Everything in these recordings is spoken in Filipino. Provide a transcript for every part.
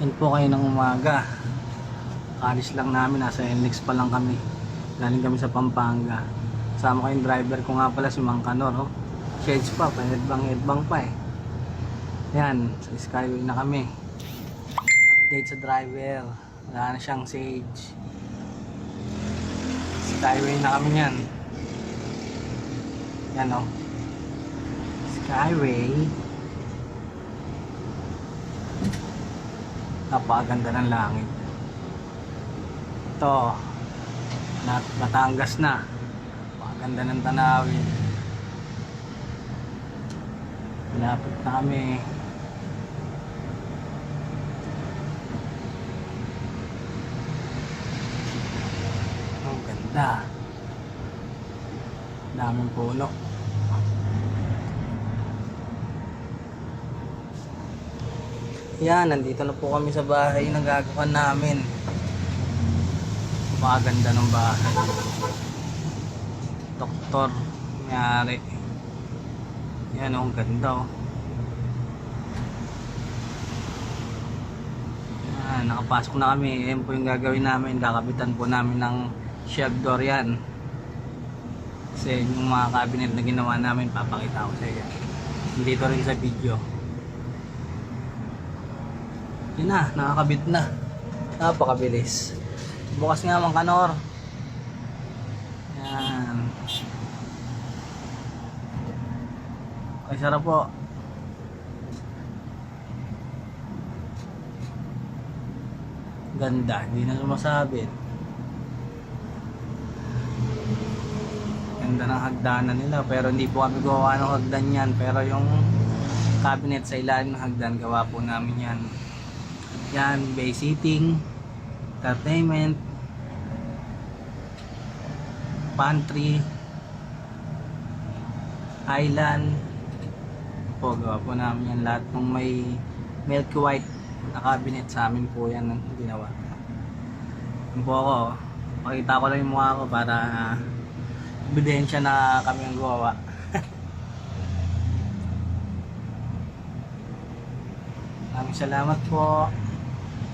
Yan po kayo ng umaga. Alis lang namin, nasa NLEX pa lang kami. Galing kami sa Pampanga. Kasama ko yung driver ko nga pala si Mang Kanor. Oh. Shades pa, panedbang edbang pa eh. Yan, sa Skyway na kami. Update sa driver. Wala na siyang Sage. Skyway na kami yan. Yan oh. Skyway. Napakaganda ng langit. Ito, nat Batangas na. Napakaganda ng tanawin. Na kami. Ang ganda. Daming puno. Yan, nandito na po kami sa bahay na gagawin namin. Napakaganda ng bahay. Doktor, mayari. Yan, oh, ang ganda oh. Yan, nakapasok na kami. Yan po yung gagawin namin. Kakabitan po namin ng shelf door yan. Kasi yung mga cabinet na ginawa namin, papakita ko sa iyo. Dito rin sa video. Yun na, nakakabit na. Napakabilis. Bukas nga mga kanor. Yan. Ay, sarap po. Ganda, hindi na sumasabit. Ganda ng hagdanan nila, pero hindi po kami gawa ng hagdan yan. Pero yung cabinet sa ilalim ng hagdan, gawa po namin yan. Yan, bay seating, entertainment, pantry, island. Po, gawa po namin yan lahat ng may milk white na cabinet sa amin po yan ang ginawa. Yan po ako, pakita ko lang yung mukha ko para ebidensya na kami ang gawa. Maraming salamat po.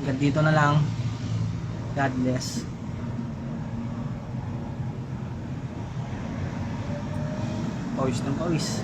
Hanggang dito na lang. God bless. Pawis ng pawis.